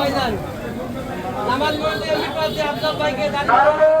ভাইজান নামাজ পড়লে আমি প্রার্থী আফজাল ভাইকে দাঁড়িয়ে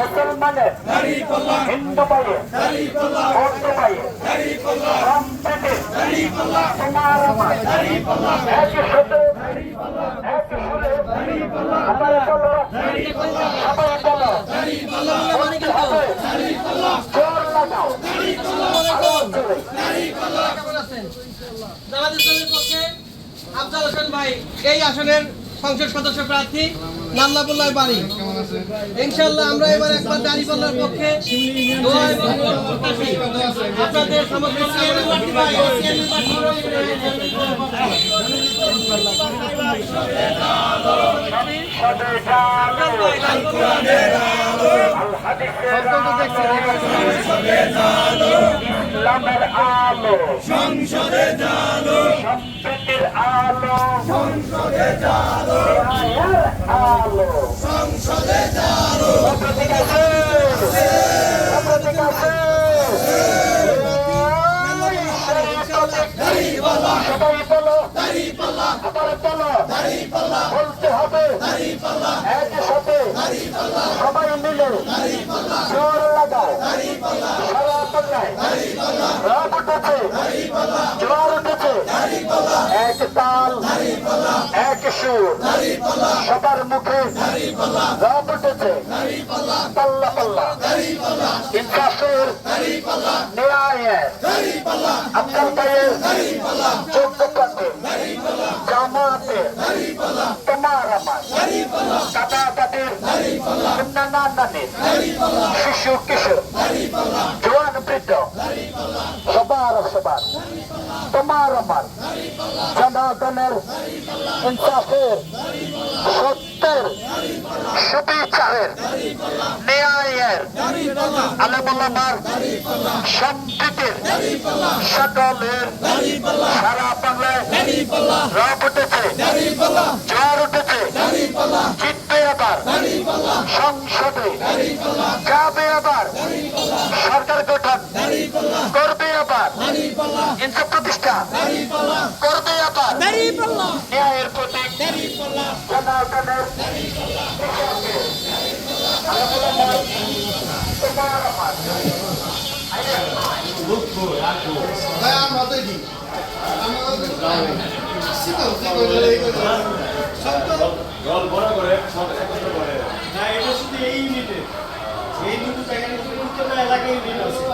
মুসলমানের হিন্দু ভাইয়ে বৌদ্ধ ভাইয়ে সম্প্রীতি তোমার আমার একই সাথে একই সুরে সবাই বলো সবাই বলো বলতে হবে জোর লাগাও আছেন জামাত ইসলামের পক্ষে। আফজাল হোসেন ভাই, এই আসনের সংসদ সদস্য প্রার্থী নামলাপুল্লার বাড়ি ইনশাল্লাহ আমরা এবার একবার দাঁড়িপাল্লার পক্ষে। আপনাদের আলো সংসদে জানো আলো সংসদে ন্যায়ের আলো সংসদে আবার বলতে হবে একই সাথে সবাই মিলে জোর লাগাও পাল্লায়। রাত উঠেছে, জোয়ার উঠেছে। এক তাল, এক সুর। সবার মুখে রাত উঠেছে। পাল্লা পাল্লা। ইনসাফের ন্যায়ের আফজাল ভাইয়ের যোগ্য প্রার্থী জামাতের তোমার আমার শিশু, কিশোর। বৃদ্ধ সবার সবার তোমার আমার জনগণের ইনসাফের সত্যের সুবিচারের ন্যায়ের আলমুলামার সম্প্রীতির সকলের সারা বাংলায় রব উঠেছে জ্বর উঠেছে জিতবে আবার সংসদে যাবে আবার গঠন করবে আবার দাঁড়িপাল্লা প্রতিষ্ঠা করবে আবার ন্যায়ের প্রতীক আমরা তো দল বড় করে সব